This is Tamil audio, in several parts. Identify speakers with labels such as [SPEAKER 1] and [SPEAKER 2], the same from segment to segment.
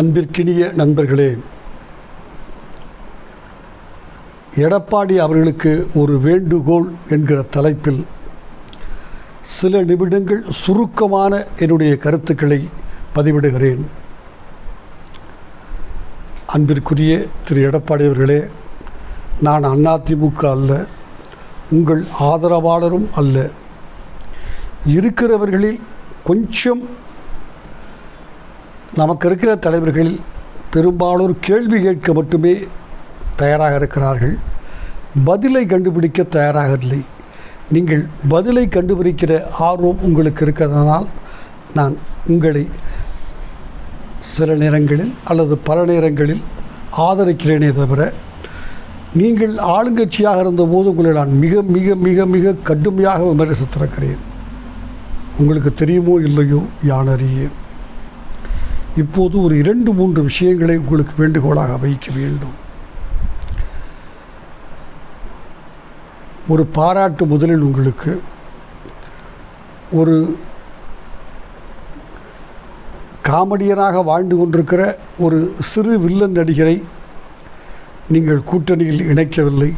[SPEAKER 1] அன்பிற்கினிய நண்பர்களே எடப்பாடி அவர்களுக்கு ஒரு வேண்டுகோள் என்கிற தலைப்பில் சில நிமிடங்கள் சுருக்கமான என்னுடைய கருத்துக்களை பதிவிடுகிறேன். அன்பிற்குரிய திரு எடப்பாடி அவர்களே நான் அதிமுக அல்ல உங்கள் ஆதரவாளரும் அல்ல. இருக்கிறவர்களில் கொஞ்சம் நமக்கு இருக்கிற தலைவர்களில் பெரும்பாலோர் கேள்வி கேட்க மட்டுமே தயாராக இருக்கிறார்கள். பதிலை கண்டுபிடிக்க தயாராக இல்லை. நீங்கள் பதிலை கண்டுபிடிக்கிற ஆர்வம் உங்களுக்கு இருக்கிறதுனால் நான் உங்களை சில நேரங்களில் அல்லது பல நேரங்களில் ஆதரிக்கிறேனே தவிர நீங்கள் ஆளுங்கட்சியாக இருந்தபோது உங்களை நான் மிக மிக மிக மிக கடுமையாக விமர்சித்திருக்கிறேன். உங்களுக்கு தெரியுமோ இல்லையோ யானறியேன் இப்போது ஒரு இரண்டு மூன்று விஷயங்களை உங்களுக்கு வேண்டுகோளாக வைக்க வேண்டும். ஒரு பாராட்டு முதலில் உங்களுக்கு. ஒரு காமெடியனாக வாழ்ந்து கொண்டிருக்கிற ஒரு சிறு வில்லன் நடிகரை நீங்கள் கூட்டணியில் இணைக்கவில்லை.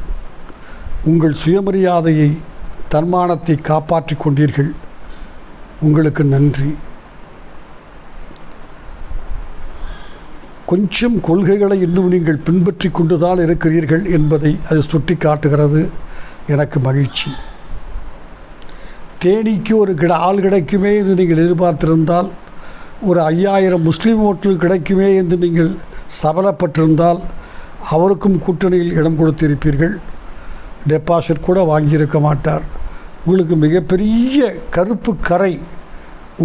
[SPEAKER 1] உங்கள் சுயமரியாதையை தன்மானத்தை காப்பாற்றிக் கொண்டீர்கள். உங்களுக்கு நன்றி. கொஞ்சம் கொள்கைகளை இன்னும் நீங்கள் பின்பற்றி கொண்டுதான் இருக்கிறீர்கள் என்பதை அது சுட்டி காட்டுகிறது எனக்கு மகிழ்ச்சி. தேனிக்கு ஒரு கிட ஆள் கிடைக்குமே என்று நீங்கள் எதிர்பார்த்திருந்தால் ஒரு ஐயாயிரம் முஸ்லீம் ஓட்டல் கிடைக்குமே என்று நீங்கள் சபலப்பட்டிருந்தால் அவருக்கும் கூட்டணியில் இடம் கொடுத்திருப்பீர்கள். டெபாசிட் கூட வாங்கியிருக்க மாட்டார். உங்களுக்கு மிகப்பெரிய கருப்பு கரை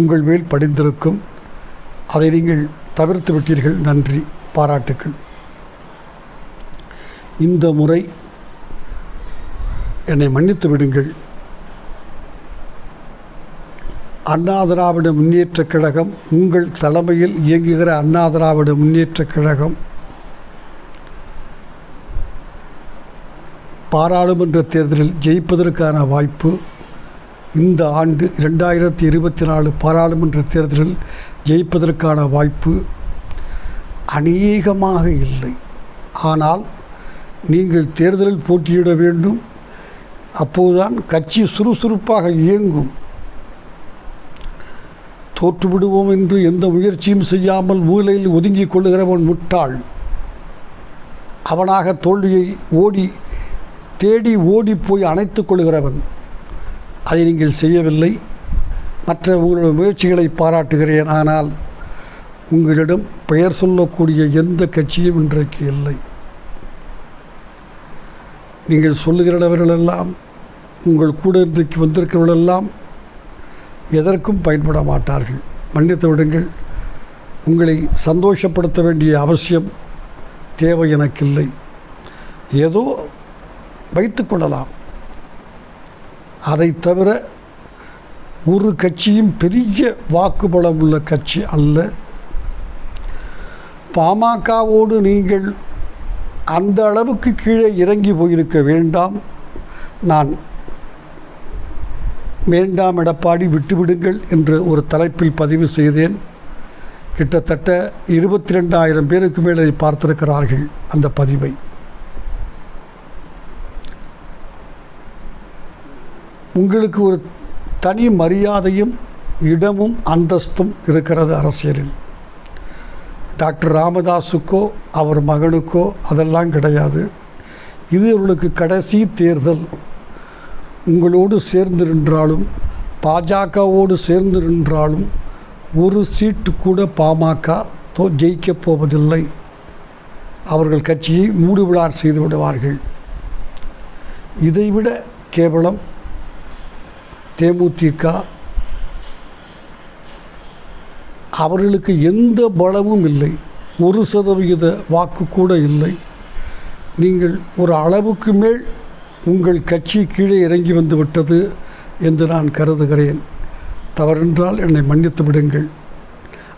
[SPEAKER 1] உங்கள் மேல் படிந்திருக்கும். அதை நீங்கள் தவிர்த்து விட்டீர்கள். நன்றி. பாராட்டுக்கள். இந்த முறை என்னை மன்னித்து விடுங்கள். அண்ணா திராவிட முன்னேற்றக் கழகம் உங்கள் தலைமையில் இயங்குகிற அண்ணா திராவிட முன்னேற்றக் கழகம் பாராளுமன்ற தேர்தலில் ஜெயிப்பதற்கான வாய்ப்பு இந்த ஆண்டு ரெண்டாயிரத்தி இருபத்தி நாலு பாராளுமன்ற தேர்தலில் ஜெயிப்பதற்கான வாய்ப்பு அநேகமாக இல்லை. ஆனால் நீங்கள் தேர்தலில் போட்டியிட வேண்டும். அப்போதுதான் கட்சி சுறுசுறுப்பாக இயங்கும். தோற்றுவிடுவோம் என்று எந்த முயற்சியும் செய்யாமல் மூலையில் ஒதுங்கிக் கொள்ளுகிறவன் முட்டாள். அவனாக தோல்வியை ஓடி தேடி ஓடி போய் அணைத்துக் கொள்கிறவன் அதை நீங்கள் செய்யவில்லை. மற்ற உங்களுடைய முயற்சிகளை பாராட்டுகிறேன். ஆனால் உங்களிடம் பெயர் சொல்லக்கூடிய எந்த கட்சியும் இன்றைக்கு இல்லை. நீங்கள் சொல்லுகிறவர்களெல்லாம் உங்கள் கூட இன்றைக்கு வந்திருக்கிறவர்களெல்லாம் எதற்கும் பயன்பட மாட்டார்கள். மன்னித்து விடுங்கள் உங்களை சந்தோஷப்படுத்த வேண்டிய அவசியம் தேவை எனக்கில்லை. ஏதோ வைத்து கொள்ளலாம். அதை தவிர ஒரு கட்சியும் பெரிய வாக்குபலம் உள்ள கட்சி அல்ல. பாமகவோடு நீங்கள் அந்த அளவுக்கு கீழே இறங்கி போயிருக்க வேண்டாம். நான் வேண்டாம் எடப்பாடி விட்டுவிடுங்கள் என்று ஒரு தலைப்பில் பதிவு செய்தேன். கிட்டத்தட்ட இருபத்தி ரெண்டாயிரம் பேருக்கு மேலே பார்த்திருக்கிறார்கள் அந்த பதிவை. உங்களுக்கு ஒரு தனி மரியாதையும் இடமும் அந்தஸ்தும் இருக்கிறது அரசியலில். டாக்டர் ராமதாஸுக்கோ அவர் மகனுக்கோ அதெல்லாம் கிடையாது. இது இவர்களுக்கு கடைசி தேர்தல். உங்களோடு சேர்ந்து நின்றாலும் பாஜகவோடு சேர்ந்து நின்றாலும் ஒரு சீட்டு கூட பாமக தோ ஜெயிக்கப் போவதில்லை. அவர்கள் கட்சியை மூடுவிடார் செய்து விடுவார்கள். இதைவிட கேவலம் தேமுதிக அவர்களுக்கு எந்த பலமும் இல்லை. ஒரு சதவிகித வாக்கு கூட இல்லை. நீங்கள் ஒரு அளவுக்கு மேல் உங்கள் கட்சி கீழே இறங்கி வந்து விட்டது என்று நான் கருதுகிறேன். தவறென்றால் என்னை மன்னித்து விடுங்கள்.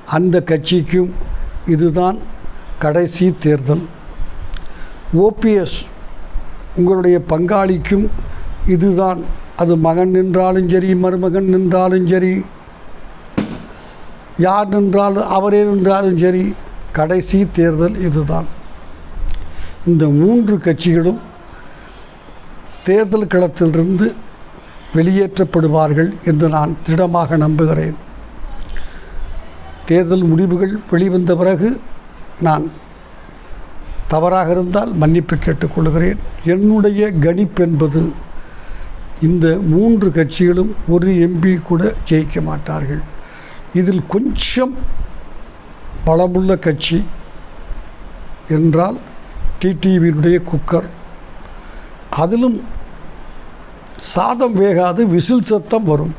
[SPEAKER 1] அந்த கட்சிக்கும் இதுதான் கடைசி தேர்தல். ஓபிஎஸ் உங்களுடைய பங்காளிக்கும் இதுதான் அது மகன் நின்றாலும் சரி மருமகன் நின்றாலும் சரி யார் நின்றாலும் அவரே நின்றாலும் சரி கடைசி தேர்தல் இதுதான். இந்த மூன்று கட்சிகளும் தேர்தல் களத்திலிருந்து வெளியேற்றப்படுவார்கள் என்று நான் திடமாக நம்புகிறேன். தேர்தல் முடிவுகள் வெளிவந்த பிறகு நான் தவறாக இருந்தால் மன்னிப்பு கேட்டுக்கொள்கிறேன். என்னுடைய கணிப்பு என்பது இந்த மூன்று கட்சிகளும் ஒரு எம்பி கூட ஜெயிக்க மாட்டார்கள். இதில் கொஞ்சம் பலமுள்ள கட்சி என்றால் டிடிவியினுடைய குக்கர். அதிலும் சாதம் வேகாது விசில் சத்தம் வரும்.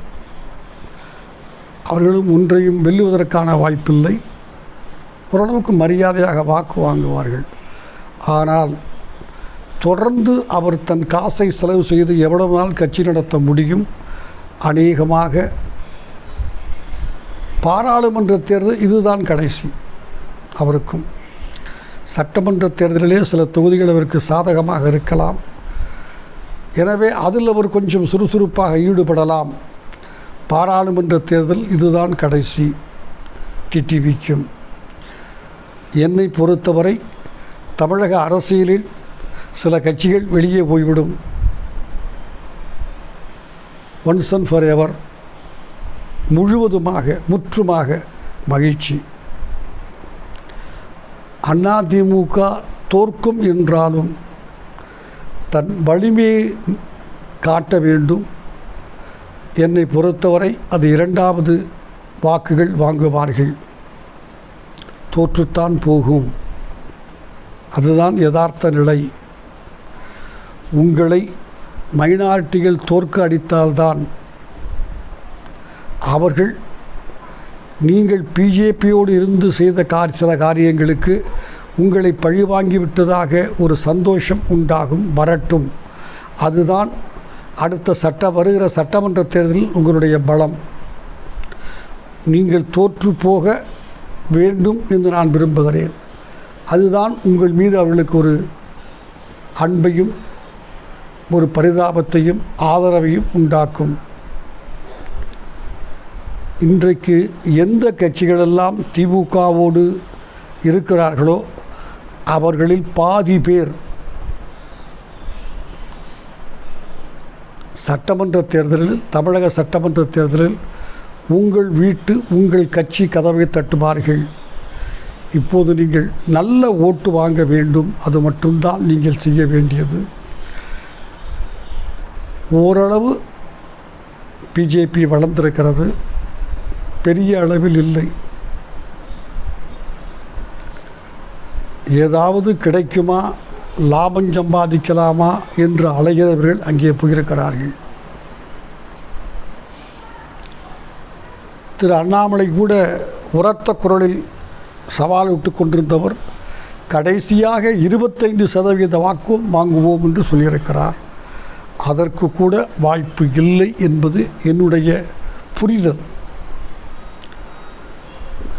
[SPEAKER 1] அவர்களும் ஒன்றையும் வெல்லுவதற்கான வாய்ப்பில்லை. ஓரளவுக்கு மரியாதையாக வாக்கு வாங்குவார்கள். ஆனால் தொடர்ந்து அவர் தன் காசை செலவு செய்து எவ்வளவு நாள் கட்சி நடத்த முடியும்? அநேகமாக பாராளுமன்ற தேர்தல் இதுதான் கடைசி அவருக்கும். சட்டமன்ற தேர்தலிலே சில தொகுதிகள் அவருக்கு சாதகமாக இருக்கலாம். எனவே அதில் அவர் கொஞ்சம் சுறுசுறுப்பாக ஈடுபடலாம். பாராளுமன்ற தேர்தல் இதுதான் கடைசி டிடிவிக்கும். என்னை பொறுத்தவரை தமிழக அரசியலில் சில கட்சிகள் வெளியே போய்விடும். ஒன்ஸ் அண்ட் ஃபார் எவர் முழுவதுமாக முற்றுமாக மகிழ்ச்சி. அதிமுக தோற்கும் என்றாலும் தன் வலிமையை காட்ட வேண்டும். என்னை பொறுத்தவரை அது இரண்டாவது வாக்குகள் வாங்குவார்கள். தோற்றுத்தான் போகும். அதுதான் யதார்த்த நிலை. உங்களை மைனாரிட்டிகள் தோற்க அடித்தால்தான். அவர்கள் நீங்கள் பிஜேபியோடு இருந்து செய்த கார் சில காரியங்களுக்கு உங்களை பழிவாங்கிவிட்டதாக ஒரு சந்தோஷம் உண்டாகும் வரட்டும். அதுதான் அடுத்த சட்ட வருகிற சட்டமன்ற தேர்தலில் உங்களுடைய பலம். நீங்கள் தோற்று போக வேண்டும் என்று நான் விரும்புகிறேன். அதுதான் உங்கள் மீது அவர்களுக்கு ஒரு அன்பையும் ஒரு பரிதாபத்தையும் ஆதரவையும் உண்டாக்கும். இன்றைக்கு எந்த கட்சிகளெல்லாம் திமுகவோடு இருக்கிறார்களோ அவர்களில் பாதி பேர் சட்டமன்ற தேர்தலில் தமிழக சட்டமன்ற தேர்தலில் உங்கள் வீட்டு உங்கள் கட்சி கதவை தட்டுவார்கள். இப்போது நீங்கள் நல்ல ஓட்டு வாங்க வேண்டும். அது மட்டும்தான் நீங்கள் செய்ய வேண்டியது. ஓரளவு பிஜேபி வளர்ந்திருக்கிறது. பெரிய அளவில் இல்லை. ஏதாவது கிடைக்குமா? லாபம் சம்பாதிக்கலாமா? என்று அலைகிறவர்கள் அங்கே போயிருக்கிறார்கள். திரு அண்ணாமலை கூட உரத்த குரலில் சவால் விட்டு கொண்டிருந்தவர் கடைசியாக இருபத்தைந்து சதவீத வாக்கு வாங்குவோம் என்று சொல்லியிருக்கிறார். அதற்கு கூட வாய்ப்பு இல்லை என்பது என்னுடைய புரிதல்.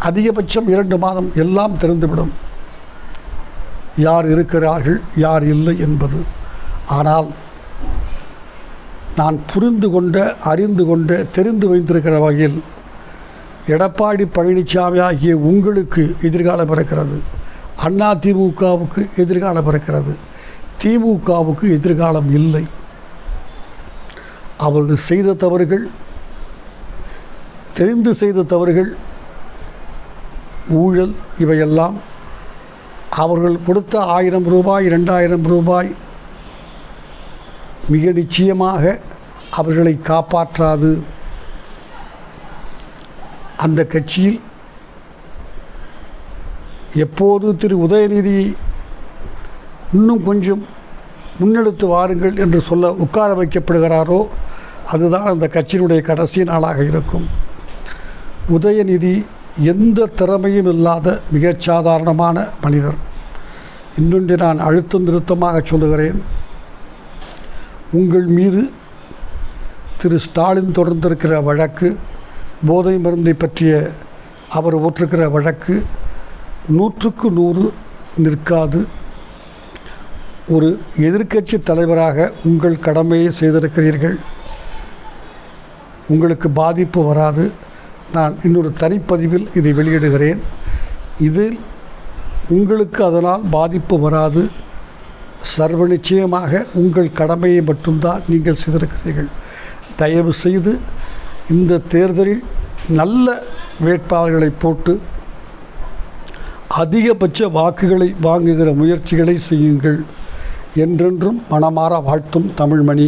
[SPEAKER 1] அதிகபட்சம் இரண்டு மாதம் எல்லாம் தெரிந்துவிடும் யார் இருக்கிறார்கள் யார் இல்லை என்பது. ஆனால் நான் புரிந்து கொண்ட அறிந்து கொண்ட தெரிந்து வைத்திருக்கிற வகையில் எடப்பாடி பழனிசாமி ஆகிய உங்களுக்கு எதிர்காலம் இருக்கிறது அண்ணா திமுகவுக்கு எதிர்காலம் இருக்கிறது திமுகவுக்கு எதிர்காலம் இல்லை. அவர்கள் செய்த தவறுகள் தெரிந்து செய்த தவறுகள் ஊழல் இவையெல்லாம் அவர்கள் கொடுத்த ஆயிரம் ரூபாய் ரெண்டாயிரம் ரூபாய் மிக நிச்சயமாக அவர்களை காப்பாற்றாது. அந்த கட்சியில் எப்போது திரு உதயநிதி இன்னும் கொஞ்சம் முன்னெடுத்து வாருங்கள் என்று சொல்ல உட்கார வைக்கப்படுகிறாரோ அதுதான் அந்த கட்சியினுடைய கடைசி நாளாக இருக்கும். உதயநிதி எந்த திறமையும் இல்லாத மிகச்சாதாரணமான மனிதர். இன்னொன்று நான் அழுத்தம் திருத்தமாக சொல்லுகிறேன். உங்கள் மீது திரு ஸ்டாலின் தொடர்ந்திருக்கிற வழக்கு போதை மருந்தை பற்றிய அவர் ஓற்றுக்கிற வழக்கு நூற்றுக்கு நூறு நிற்காது. ஒரு எதிர்க்கட்சி தலைவராக உங்கள் கடமையை செய்திருக்கிறீர்கள். உங்களுக்கு பாதிப்பு வராது. நான் இன்னொரு தனிப்பதிவில் இதை வெளியிடுகிறேன். இதில் உங்களுக்கு அதனால் பாதிப்பு வராது. சர்வ நிச்சயமாக உங்கள் கடமையை மட்டும்தான் நீங்கள் செய்திருக்கிறீர்கள். தயவு செய்து இந்த தேர்தலில் நல்ல வேட்பாளர்களை போட்டு அதிகபட்ச வாக்குகளை வாங்குகிற முயற்சிகளை செய்யுங்கள். என்றென்றும் மனமாற வாழ்த்தும் தமிழ்மணி.